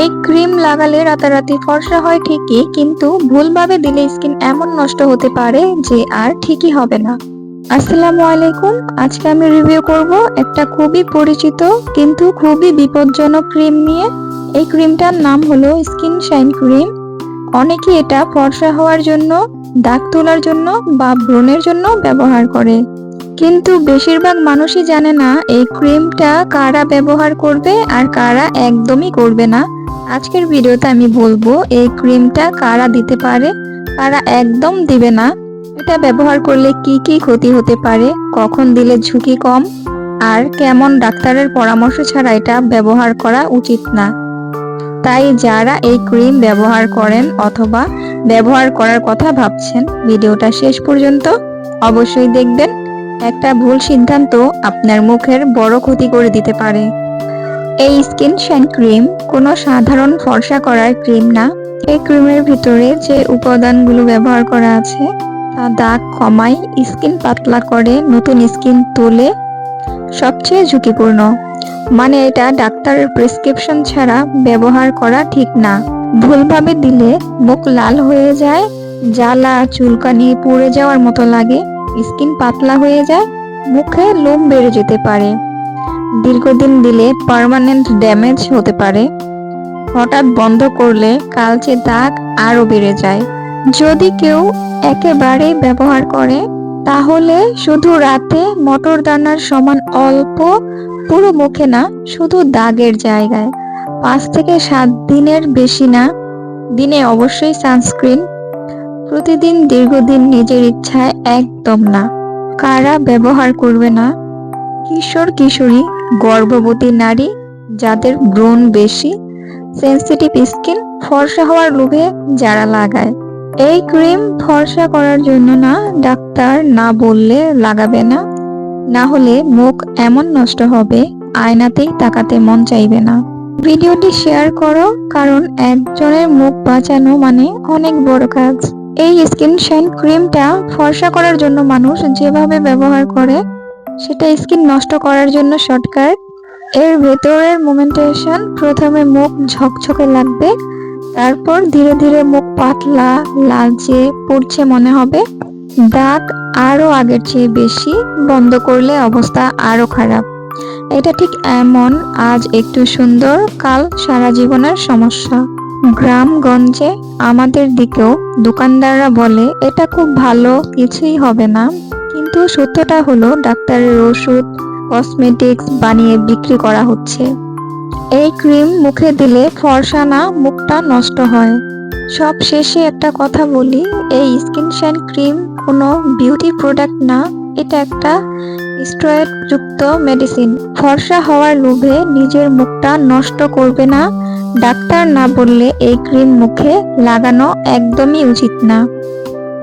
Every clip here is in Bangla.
এই ক্রিম লাগালে রাতারাতি ফর্সা হয় ঠিকই, কিন্তু ভুলভাবে দিলে স্কিন এমন নষ্ট হতে পারে যে আর ঠিকই হবে না। আসসালামু আলাইকুম, আজকে আমি রিভিউ করব একটা খুবই পরিচিত কিন্তু খুবই বিপজ্জনক ক্রিম নিয়ে। এই ক্রিমটার নাম হলো স্কিন শাইন ক্রিম। অনেকে এটা ফর্সা হওয়ার জন্য, দাগ তোলার জন্য বা ব্রণের জন্য ব্যবহার করে। কিন্তু বেশিরভাগ মানুষই জানে না এই ক্রিমটা কারা ব্যবহার করবে আর কারা একদমই করবে না। আজকের ভিডিওতে আমি বলব, এই ক্রিমটা কারা দিতে পারে, কারা একদম দিবে না, এটা ব্যবহার করলে কি কি ক্ষতি হতে পারে, কখন দিলে ঝুঁকি কম, আর কেমন ডাক্তারের পরামর্শ ছাড়া এটা ব্যবহার করা উচিত না। তাই যারা এই ক্রিম ব্যবহার করেন অথবা ব্যবহার করার কথা ভাবছেন, ভিডিওটা শেষ পর্যন্ত অবশ্যই দেখবেন। একটা ভুল সিদ্ধান্ত আপনার মুখের বড় ক্ষতি করে দিতে পারে। এই স্কিন শ্যান ক্রিম কোনো সাধারণ ফর্সা করার ক্রিম না। এই ক্রিমের ভিতরে যে উপাদানগুলো ব্যবহার করা আছে, তা দাগ কমায়, স্কিন পাতলা করে, নতুন স্কিন তোলে। সবচেয়ে ঝুঁকিপূর্ণ। মানে এটা ডাক্তারের প্রেসক্রিপশন ছাড়া ব্যবহার করা ঠিক না। ভুলভাবে দিলে মুখ লাল হয়ে যায়, জ্বালা, চুলকানি পুড়ে যাওয়ার মতো লাগে। স্কিন পাতলা হয়ে যায়, মুখে লোম বেড়ে যেতে পারে। দীর্ঘদিন দিলে পার্মানেন্ট ড্যামেজ হতে পারে। হঠাৎ বন্ধ করলে কালচে দাগ আরও বেড়ে যায়। যদি কেউ একেবারে ব্যবহার করে, তাহলে শুধু রাতে মটর দানার সমান অল্প, পুরো মুখে না, শুধু দাগের জায়গায়। পাঁচ থেকে সাত দিনের বেশি না, দিনে অবশ্যই সানস্ক্রিন প্রতিদিন দীর্ঘদিন নিজের ইচ্ছায় একদম না। কারা ব্যবহার করবে না? কিশোর কিশোরী, গর্ভবতী নারী, যাদের ব্রণ বেশি সেন্সিটিভ স্কিন ফর্সা হওয়ার লোভে যারা লাগায়। এই ক্রিম ফর্সা করার জন্য না ডাক্তার না বললে লাগাবে না। না হলে মুখ এমন নষ্ট হবে, আয়নাতেই তাকাতে মন চাইবে না। ভিডিওটি শেয়ার করো, কারণ একজনের মুখ বাঁচানো মানে অনেক বড় কাজ। এই স্কিন শাইন ক্রিমটা ফর্সা করার জন্য মানুষ যেভাবে ব্যবহার করে, সেটা স্কিন নষ্ট করার জন্য শর্টকাট। এর ভেতরের মোমেন্টেশন প্রথমে মুখ ঝকঝকে লাগবে, তারপর ধীরে ধীরে মুখ পাতলা লালচে পড়ছে মনে হবে। দাগ আরও আগের চেয়ে বেশি বন্ধ করলে অবস্থা আরও খারাপ। এটা ঠিক এমন, আজ একটু সুন্দর, কাল সারা জীবনের সমস্যা। গ্রামগঞ্জে আমাদের দিকেও দোকানদাররা বলে, এটা খুব ভালো, কিছুই হবে না। কিন্তু সত্যটা হলো, ডাক্তারের ওষুধ, কসমেটিক্স বানিয়ে বিক্রি করা হচ্ছে। এই ক্রিম মুখে দিলে ফর্সা না মুখটা নষ্ট হয়। সব শেষে একটা কথা বলি, এই স্কিন শাইন ক্রিম কোনো বিউটি প্রোডাক্ট না, এটা একটা স্টেরয়েড যুক্ত মেডিসিন। ফর্সা হওয়ার লোভে নিজের মুখটা নষ্ট করবে না ডাক্তার না বললে এই ক্রিম মুখে লাগানো একদমই উচিত না।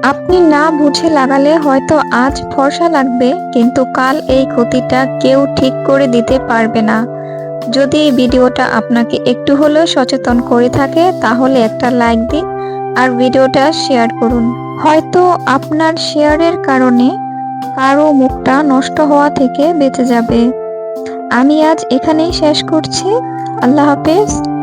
আপনি না বুঝে লাগালে হয়তো আজ ফর্সা লাগবে, কিন্তু কাল এই ক্ষতিটা কেউ ঠিক করে দিতে পারবে না। যদি এই ভিডিওটা আপনাকে একটু হলেও সচেতন করে থাকে, তাহলে একটা লাইক দিন আর ভিডিওটা শেয়ার করুন। হয়তো আপনার শেয়ারের কারণে কারও মুখটা নষ্ট হওয়া থেকে বেঁচে যাবে। আমি আজ এখানেই শেষ করছি। আল্লাহ হাফেজ।